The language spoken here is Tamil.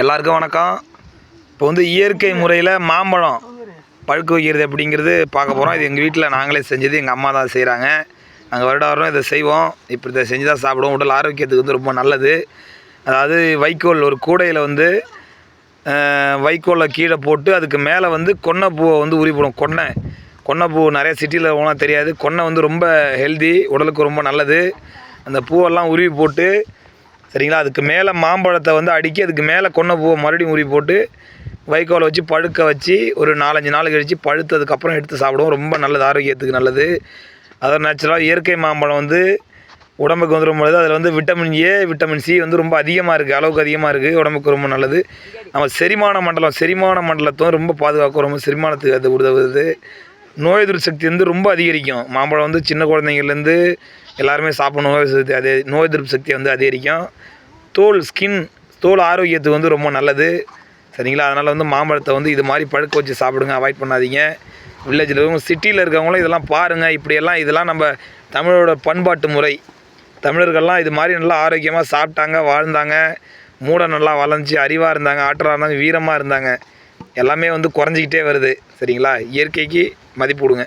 எல்லாருக்கும் வணக்கம். இப்போ வந்து இயற்கை முறையில் மாம்பழம் பழுக்க வைக்கிறது அப்படிங்கிறது பார்க்க போகிறோம் இது எங்கள் வீட்டில் நாங்களே செஞ்சது எங்கள் அம்மா தான் செய்கிறாங்க நாங்கள் வருடம் வருடம் இதை செய்வோம். இப்படி இதை செஞ்சு தான் சாப்பிடுவோம். உடல் ஆரோக்கியத்துக்கு வந்து ரொம்ப நல்லது. அதாவது வைக்கோல் ஒரு கூடையில் வந்து வைக்கோலை கீழே போட்டு அதுக்கு மேலே வந்து கொன்னைப்பூவை வந்து உரிப்படும் கொன்னை. கொன்னைப்பூ நிறைய சிட்டியில் போனால் தெரியாது. கொன்னை வந்து ரொம்ப ஹெல்தி உடலுக்கு ரொம்ப நல்லது. அந்த பூவெல்லாம் உருவி போட்டு சரிங்களா? அதுக்கு மேலே மாம்பழத்தை வந்து அடுக்கி அதுக்கு மேலே கொன்ன பூவை மறுபடியும் உரி போட்டு வைக்கோலை வச்சு பழுக்க வச்சு ஒரு நாலஞ்சு நாள் கழித்து பழுத்ததுக்கப்புறம் எடுத்து சாப்பிடுவோம். ரொம்ப நல்லது ஆரோக்கியத்துக்கு நல்லது. அதாவது நேச்சுரலாக இயற்கை மாம்பழம் வந்து உடம்புக்கு வந்து ரொம்ப நல்லது. அதில் வந்து விட்டமின் ஏ விட்டமின் சி வந்து ரொம்ப அதிகமாக இருக்குது அளவுக்கு அதிகமாக இருக்குது உடம்புக்கு ரொம்ப நல்லது. நம்ம செரிமான மண்டலம் செரிமான மண்டலத்தும் ரொம்ப பாதுகாக்கும். ரொம்ப செரிமானத்துக்கு அது உதவுது. நோய் எதிர்ப்பு சக்தி வந்து ரொம்ப அதிகரிக்கும். மாம்பழம் வந்து சின்ன குழந்தைங்கள்லேருந்து எல்லாருமே சாப்பிடணும் நோய் சக்தி அதே நோய் எதிர்ப்பு சக்தியை வந்து அதிகரிக்கும். தோல் ஸ்கின் தோல் ஆரோக்கியத்துக்கு வந்து ரொம்ப நல்லது. சரிங்களா? அதனால் வந்து மாம்பழத்தை வந்து இது மாதிரி பழுக்க வச்சு சாப்பிடுங்க அவாய்ட் பண்ணாதீங்க. வில்லேஜில் இருக்கவங்க சிட்டியில் இருக்கவங்களும் இதெல்லாம் பாருங்கள் இப்படியெல்லாம் இதெல்லாம் நம்ம தமிழோட பண்பாட்டு முறை. தமிழர்கள்லாம் இது மாதிரி நல்லா ஆரோக்கியமாக சாப்பிட்டாங்க வாழ்ந்தாங்க. மூட நல்லா வளைஞ்சி அறிவாக இருந்தாங்க ஆற்றலாக இருந்தாங்க வீரமாக இருந்தாங்க. எல்லாமே வந்து குறைஞ்சிக்கிட்டே வருது. சரிங்களா? இயற்கைக்கு மதிப்பு கொடுங்க.